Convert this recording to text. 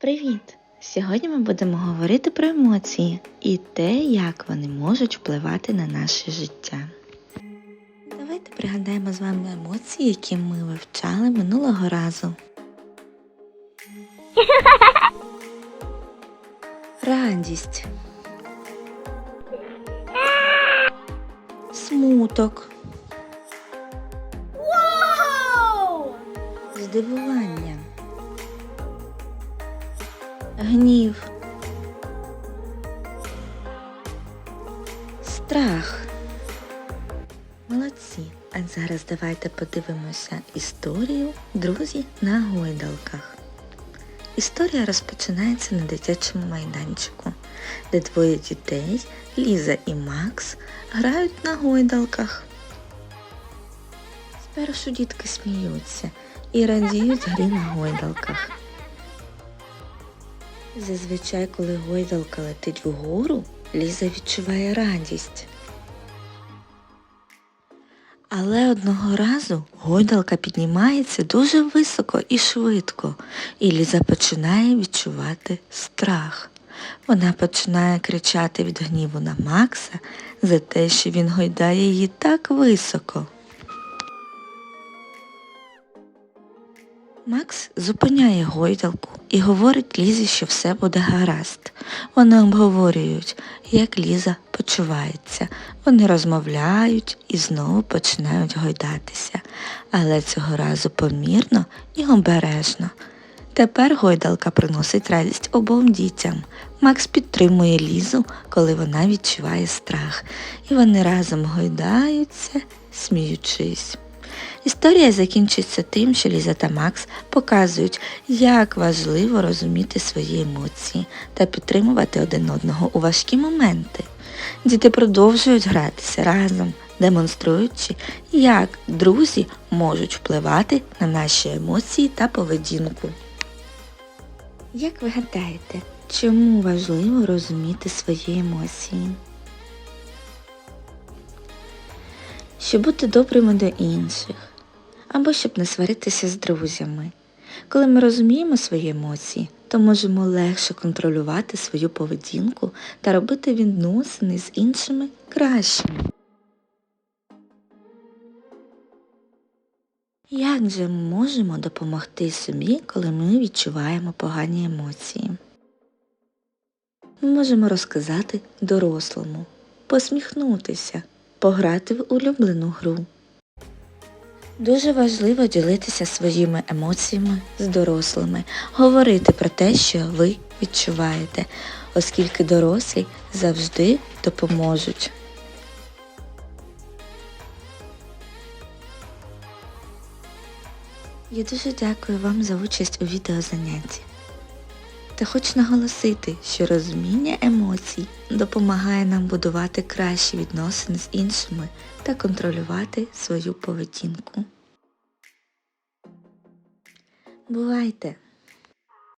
Привіт! Сьогодні ми будемо говорити про емоції і те, як вони можуть впливати на наше життя. Давайте пригадаємо з вами емоції, які ми вивчали минулого разу. Радість. Смуток. Здивування. Гнів. Страх. Молодці. А зараз давайте подивимося історію Друзі на гойдалках. Історія розпочинається на дитячому майданчику, де двоє дітей, Ліза і Макс, грають на гойдалках. Спершу дітки сміються і радіють грі на гойдалках. Зазвичай, коли гойдалка летить вгору, Ліза відчуває радість. Але одного разу гойдалка піднімається дуже високо і швидко, і Ліза починає відчувати страх. Вона починає кричати від гніву на Макса за те, що він гойдає її так високо. Макс зупиняє гойдалку і говорить Лізі, що все буде гаразд. Вони обговорюють, як Ліза почувається. Вони розмовляють і знову починають гойдатися, але цього разу помірно і обережно. Тепер гойдалка приносить радість обом дітям. Макс підтримує Лізу, коли вона відчуває страх, і вони разом гойдаються, сміючись. Історія закінчується тим, що Ліза та Макс показують, як важливо розуміти свої емоції та підтримувати один одного у важкі моменти. Діти продовжують гратися разом, демонструючи, як друзі можуть впливати на наші емоції та поведінку. Як ви гадаєте, чому важливо розуміти свої емоції? Щоб бути добрими до інших, або щоб не сваритися з друзями. Коли ми розуміємо свої емоції, то можемо легше контролювати свою поведінку та робити відносини з іншими кращими. Як же ми можемо допомогти собі, коли ми відчуваємо погані емоції? Ми можемо розказати дорослому, посміхнутися, пограти в улюблену гру. Дуже важливо ділитися своїми емоціями з дорослими, говорити про те, що ви відчуваєте, оскільки дорослі завжди допоможуть. Я дуже дякую вам за участь у відеозанятті. Та хочу наголосити, що розуміння емоцій допомагає нам будувати кращі відносини з іншими та контролювати свою поведінку. Бувайте!